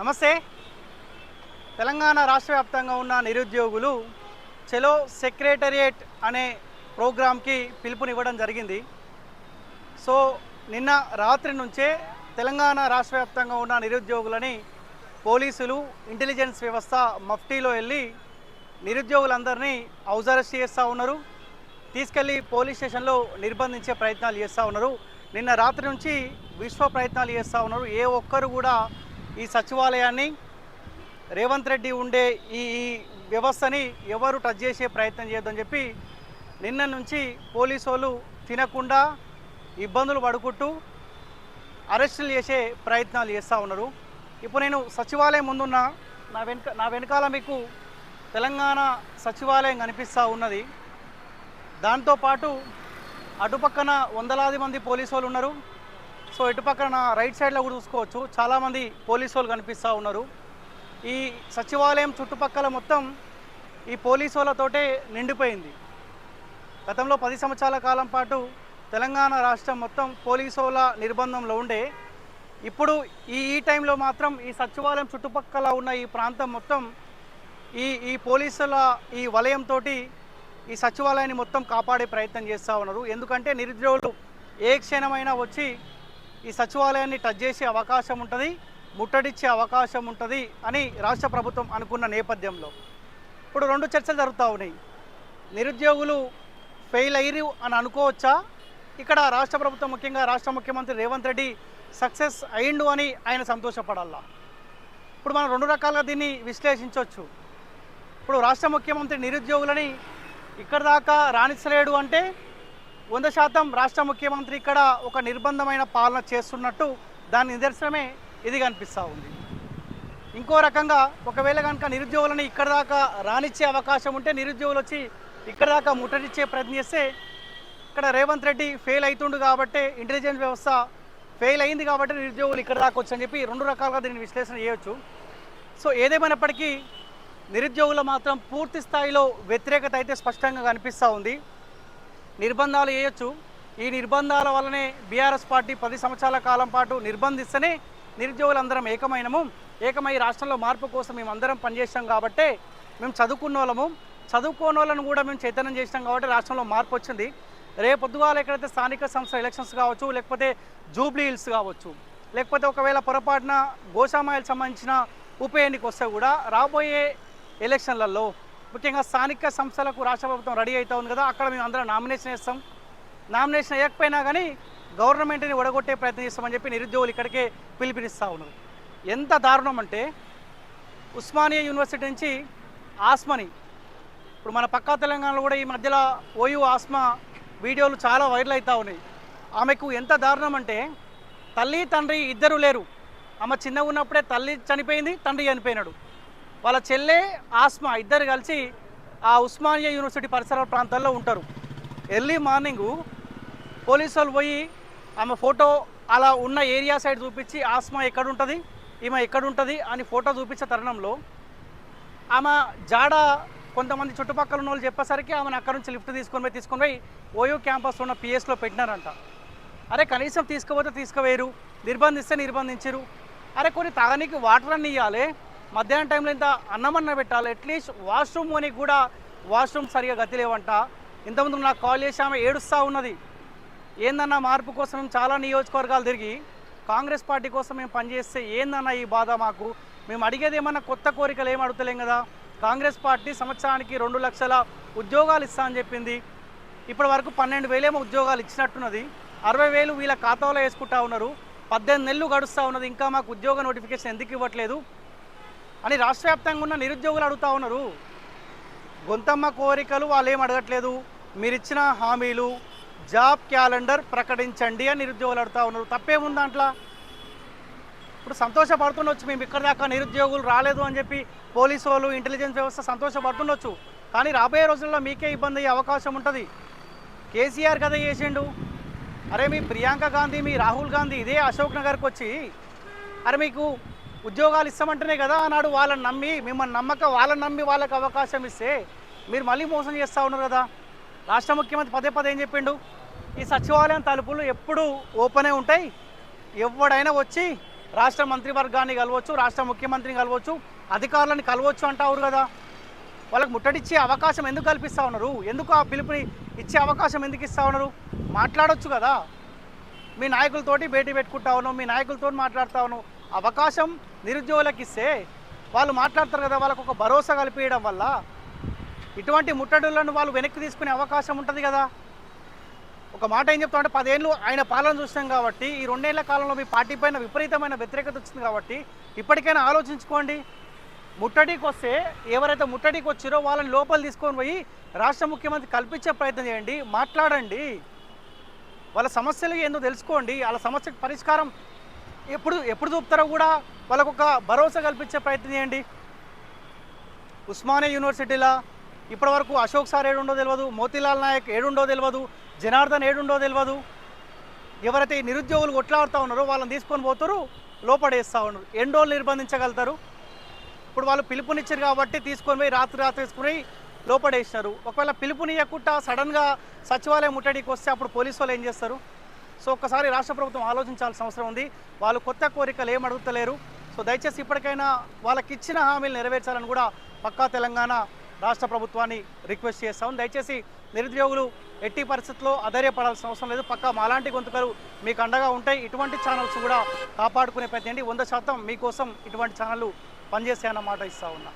నమస్తే. తెలంగాణ రాష్ట్ర వ్యాప్తంగా ఉన్న నిరుద్యోగులు చెలో సెక్రటరియేట్ అనే ప్రోగ్రాంకి పిలుపునివ్వడం జరిగింది. సో నిన్న రాత్రి నుంచే తెలంగాణ రాష్ట్ర వ్యాప్తంగా ఉన్న నిరుద్యోగులని పోలీసులు ఇంటెలిజెన్స్ వ్యవస్థ మఫ్టీలో వెళ్ళి నిరుద్యోగులందరినీ హౌస్ అరెస్ట్ చేస్తూ ఉన్నారు. తీసుకెళ్ళి పోలీస్ స్టేషన్లో నిర్బంధించే ప్రయత్నాలు చేస్తూ ఉన్నారు. నిన్న రాత్రి నుంచి విశ్వ ప్రయత్నాలు చేస్తూ ఉన్నారు. ఏ ఒక్కరు కూడా ఈ సచివాలయాన్ని రేవంత్ రెడ్డి ఉండే ఈ వ్యవస్థని ఎవరు టచ్ చేసే ప్రయత్నం చేయొద్దని చెప్పి నిన్న నుంచి పోలీసు వాళ్ళు తినకుండా ఇబ్బందులు పడుకుంటూ అరెస్టులు చేసే ప్రయత్నాలు చేస్తూ ఉన్నారు. ఇప్పుడు నేను సచివాలయం ముందున్న నా వెనుక నా వెనకాల మీకు తెలంగాణ సచివాలయం కనిపిస్తూ ఉన్నది. దాంతోపాటు అటుపక్కన వందలాది మంది పోలీసు వాళ్ళు ఉన్నారు. సో ఇటు పక్కన రైట్ సైడ్లో కూడా చూసుకోవచ్చు. చాలామంది పోలీసు వాళ్ళు కనిపిస్తూ ఉన్నారు. ఈ సచివాలయం చుట్టుపక్కల మొత్తం ఈ పోలీసు వాళ్ళతోటే నిండిపోయింది. గతంలో పది సంవత్సరాల కాలం పాటు తెలంగాణ రాష్ట్రం మొత్తం పోలీసు వాళ్ళ నిర్బంధంలో ఉండే. ఇప్పుడు ఈ ఈ టైంలో మాత్రం ఈ సచివాలయం చుట్టుపక్కల ఉన్న ఈ ప్రాంతం మొత్తం ఈ ఈ పోలీసుల ఈ వలయంతో ఈ సచివాలయాన్ని మొత్తం కాపాడే ప్రయత్నం చేస్తూ ఉన్నారు. ఎందుకంటే నిరుద్యోగులు ఏ క్షణమైనా వచ్చి ఈ సచివాలయాన్ని టచ్ చేసే అవకాశం ఉంటుంది ముట్టడిచ్చే అవకాశం ఉంటుంది అని రాష్ట్ర ప్రభుత్వం అనుకున్న నేపథ్యంలో. ఇప్పుడు రెండు చర్చలు జరుగుతూ ఉన్నాయి. నిరుద్యోగులు ఫెయిల్ అయ్యారు అని అనుకోవచ్చా? ఇక్కడ రాష్ట్ర ప్రభుత్వం ముఖ్యంగా రాష్ట్ర ముఖ్యమంత్రి రేవంత్ రెడ్డి సక్సెస్ అయిండు అని ఆయన సంతోషపడాలా? ఇప్పుడు మనం రెండు రకాలుగా దీన్ని విశ్లేషించవచ్చు ఇప్పుడు రాష్ట్ర ముఖ్యమంత్రి నిరుద్యోగులని ఇక్కడ దాకా రాణించలేడు అంటే వంద శాతం రాష్ట్ర ముఖ్యమంత్రి ఇక్కడ ఒక నిర్బంధమైన పాలన చేస్తున్నట్టు దాని నిదర్శనమే ఇది కనిపిస్తూ ఉంది. ఇంకో రకంగా ఒకవేళ కనుక నిరుద్యోగులని ఇక్కడ దాకా రానిచ్చే అవకాశం ఉంటే నిరుద్యోగులు వచ్చి ఇక్కడ దాకా ముట్టడిచ్చే ప్రయత్నం చేస్తే ఇక్కడ రేవంత్ రెడ్డి ఫెయిల్ అవుతుండు కాబట్టి ఇంటెలిజెన్స్ వ్యవస్థ ఫెయిల్ అయింది కాబట్టి నిరుద్యోగులు ఇక్కడ దాకా వచ్చని చెప్పి రెండు రకాలుగా దీన్ని విశ్లేషణ చేయవచ్చు సో ఏదేమైనప్పటికీ నిరుద్యోగులు మాత్రం పూర్తి స్థాయిలో వ్యతిరేకత అయితే స్పష్టంగా కనిపిస్తూ ఉంది. నిర్బంధాలు వేయొచ్చు ఈ నిర్బంధాల వల్లనే బీఆర్ఎస్ పార్టీ పది సంవత్సరాల కాలం పాటు నిర్బంధిస్తేనే నిరుద్యోగులందరం ఏకమైనము. ఏకమై రాష్ట్రంలో మార్పు కోసం మేము అందరం పనిచేసాం కాబట్టే మేము చదువుకున్న వాళ్ళము చదువుకోని వాళ్ళను కూడా మేము చైతన్యం చేసినాం కాబట్టి రాష్ట్రంలో మార్పు వచ్చింది. రేపు పొద్దుగాల ఎక్కడైతే స్థానిక సంస్థ ఎలక్షన్స్ కావచ్చు లేకపోతే జూబ్లీ హిల్స్ కావచ్చు లేకపోతే ఒకవేళ పొరపాటున గోషామాయిల్ సంబంధించిన ఉప ఎన్నిక వస్తే కూడా రాబోయే ఎలక్షన్లలో ముఖ్యంగా స్థానిక సంస్థలకు రాష్ట్ర ప్రభుత్వం రెడీ అవుతా ఉంది కదా అక్కడ మేము అందరం నామినేషన్ వేస్తాం. నామినేషన్ వేయకపోయినా కానీ గవర్నమెంట్ని ఒడగొట్టే ప్రయత్నం చేస్తామని చెప్పి నిరుద్యోగులు ఇక్కడికే పిలుపునిస్తూ ఉన్నారు. ఎంత దారుణం అంటే ఉస్మానియా యూనివర్సిటీ నుంచి ఆస్మని ఇప్పుడు మన పక్కా తెలంగాణలో కూడా ఈ మధ్యలో ఓయూ ఆస్మా వీడియోలు చాలా వైరల్ అవుతూ ఉన్నాయి. ఆమెకు ఎంత దారుణం అంటే తల్లి తండ్రి ఇద్దరు లేరు. ఆమె చిన్నగా ఉన్నప్పుడే తల్లి చనిపోయింది తండ్రి చనిపోయినాడు. వాళ్ళ చెల్లె ఆస్మా ఇద్దరు కలిసి ఆ ఉస్మానియా యూనివర్సిటీ పరిసర ప్రాంతాల్లో ఉంటారు. ఎర్లీ మార్నింగు పోలీసు వాళ్ళు పోయి ఆమె ఫోటో అలా ఉన్న ఏరియా సైడ్ చూపించి ఆస్మా ఎక్కడ ఉంటుంది ఈమె ఎక్కడ ఉంటుంది అని ఫోటో చూపించే తరుణంలో ఆమె జాడ కొంతమంది చుట్టుపక్కల ఉన్న వాళ్ళు చెప్పేసరికి ఆమెను అక్కడ నుంచి లిఫ్ట్ తీసుకొని పోయి తీసుకొని పోయి ఓయో క్యాంపస్ ఉన్న పిఎస్లో పెట్టినారంట. అరే కనీసం తీసుకుపోతే తీసుకువేయరు నిర్బంధిస్తే నిర్బంధించరు అరే కొన్ని తాగనీకి వాటర్ అన్ని ఇవ్వాలి మధ్యాహ్నం టైంలో ఇంత అన్నమన్న పెట్టాలి. అట్లీస్ట్ వాష్రూమ్ అని కూడా వాష్రూమ్ సరిగా గతి లేవంట. ఇంతకుముందు నాకు కాల్ చేసి ఆమె ఏడుస్తూ ఉన్నది. ఏందన్నా మార్పు కోసం మేము చాలా నియోజకవర్గాలు తిరిగి కాంగ్రెస్ పార్టీ కోసం మేము పనిచేస్తే ఏందన్న ఈ బాధ మాకు? మేము అడిగేది ఏమన్నా కొత్త కోరికలు ఏం అడుగుతలేం కదా? కాంగ్రెస్ పార్టీ సంవత్సరానికి రెండు లక్షల ఉద్యోగాలు ఇస్తా అని చెప్పింది. ఇప్పటి వరకు పన్నెండు వేలేమో ఉద్యోగాలు ఇచ్చినట్టున్నది. అరవై వేలు వీళ్ళ ఖాతాలో వేసుకుంటా ఉన్నారు. పద్దెనిమిది నెలలు గడుస్తూ ఉన్నది. ఇంకా మాకు ఉద్యోగ నోటిఫికేషన్ ఎందుకు ఇవ్వట్లేదు? అని రాష్ట్ర వ్యాప్తంగా ఉన్న నిరుద్యోగులు అడుగుతూ ఉన్నారు. గొంతమ్మ కోరికలు వాళ్ళు ఏం అడగట్లేదు. మీరిచ్చిన హామీలు జాబ్ క్యాలెండర్ ప్రకటించండి అని నిరుద్యోగులు అడుగుతా ఉన్నారు. తప్పేముంది దాంట్లో? ఇప్పుడు సంతోషపడుతుండొచ్చు మేము ఇక్కడ దాకా నిరుద్యోగులు రాలేదు అని చెప్పి పోలీసు వాళ్ళు ఇంటెలిజెన్స్ వ్యవస్థ సంతోషపడుతుండొచ్చు. కానీ రాబోయే రోజుల్లో మీకే ఇబ్బంది అయ్యే అవకాశం ఉంటుంది. కేసీఆర్ కదా చేసిండు. అరే మీ ప్రియాంక గాంధీ మీ రాహుల్ గాంధీ ఇదే అశోక్ నగర్కి వచ్చి అరే మీకు ఉద్యోగాలు ఇస్తామంటేనే కదా అన్నాడు వాళ్ళని నమ్మి మిమ్మల్ని నమ్మక వాళ్ళని నమ్మి వాళ్ళకి అవకాశం ఇస్తే మీరు మళ్ళీ మోసం చేస్తూ ఉన్నారు కదా. రాష్ట్ర ముఖ్యమంత్రి పదే పదే ఏం చెప్పిండు? ఈ సచివాలయం తలుపులు ఎప్పుడూ ఓపెనే ఉంటాయి. ఎవడైనా వచ్చి రాష్ట్ర మంత్రివర్గాన్ని కలవచ్చు రాష్ట్ర ముఖ్యమంత్రిని కలవచ్చు అధికారులను కలవచ్చు అంటారు కదా. వాళ్ళకి ముట్టడిచ్చే అవకాశం ఎందుకు కల్పిస్తూ ఉన్నారు? ఎందుకు ఆ పిలుపుని ఇచ్చే అవకాశం ఎందుకు ఇస్తూ ఉన్నారు? మాట్లాడొచ్చు కదా. మీ నాయకులతోటి భేటీ పెట్టుకుంటా ఉన్నావు మీ నాయకులతో మాట్లాడుతూ ఉన్నావు. అవకాశం నిరుద్యోగులకు ఇస్తే వాళ్ళు మాట్లాడతారు కదా వాళ్ళకు ఒక భరోసా కల్పించడం వల్ల ఇటువంటి ముట్టడులను వాళ్ళు వెనక్కి తీసుకునే అవకాశం ఉంటుంది కదా. ఒక మాట ఏం చెప్తా అంటే పదేళ్ళు ఆయన పాలన చూసినాం కాబట్టి ఈ రెండేళ్ళ కాలంలో మీ పార్టీ పైన విపరీతమైన వ్యతిరేకత వచ్చింది కాబట్టి ఇప్పటికైనా ఆలోచించుకోండి. ముట్టడికి వస్తే ఎవరైతే ముట్టడికి వచ్చారో వాళ్ళని లోపల తీసుకొని పోయి రాష్ట్ర ముఖ్యమంత్రి కల్పించే ప్రయత్నం చేయండి మాట్లాడండి. వాళ్ళ సమస్యలు ఏందో తెలుసుకోండి వాళ్ళ సమస్యకు పరిష్కారం ఎప్పుడు ఎప్పుడు చూపుతారో కూడా వాళ్ళకు ఒక భరోసా కల్పించే ప్రయత్నం చేయండి. ఉస్మానియా యూనివర్సిటీలో ఇప్పటివరకు అశోక్ సార్ ఏడుండో తెలియదు మోతీలాల్ నాయక్ ఏడుండో తెలియదు జనార్దన్ ఏడుండో తెలియదు ఎవరైతే ఈ నిరుద్యోగులు కొట్లాడుతూ ఉన్నారో వాళ్ళని తీసుకొని పోతారు లోపడేస్తూ ఉన్నారు. ఎన్ని రోజులు నిర్బంధించగలుగుతారు. ఇప్పుడు వాళ్ళు పిలుపునిచ్చారు కాబట్టి తీసుకొని పోయి రాత్రి రాత్రి తీసుకుని లోపడేసినారు ఒకవేళ పిలుపునియకుండా సడన్గా సచివాలయం ముట్టడికి వస్తే అప్పుడు పోలీసు వాళ్ళు ఏం చేస్తారు? సో ఒక్కసారి రాష్ట్ర ప్రభుత్వం ఆలోచించాల్సిన అవసరం ఉంది. వాళ్ళు కొత్త కోరికలు ఏం అడుగుతలేరు. సో దయచేసి ఇప్పటికైనా వాళ్ళకి ఇచ్చిన హామీలు నెరవేర్చాలని కూడా పక్కా తెలంగాణ రాష్ట్ర ప్రభుత్వాన్ని రిక్వెస్ట్ చేస్తాం. దయచేసి నిరుద్యోగులు ఎట్టి పరిస్థితుల్లో అధైర్యపడాల్సిన అవసరం లేదు. పక్కా మాలాంటి గొంతుకలు మీకు అండగా ఉంటాయి. ఇటువంటి ఛానల్స్ కూడా కాపాడుకునే ప్రతి వంద శాతం మీకోసం ఇటువంటి ఛానళ్ళు పనిచేస్తాయన్న మాట ఇస్తా ఉన్నా.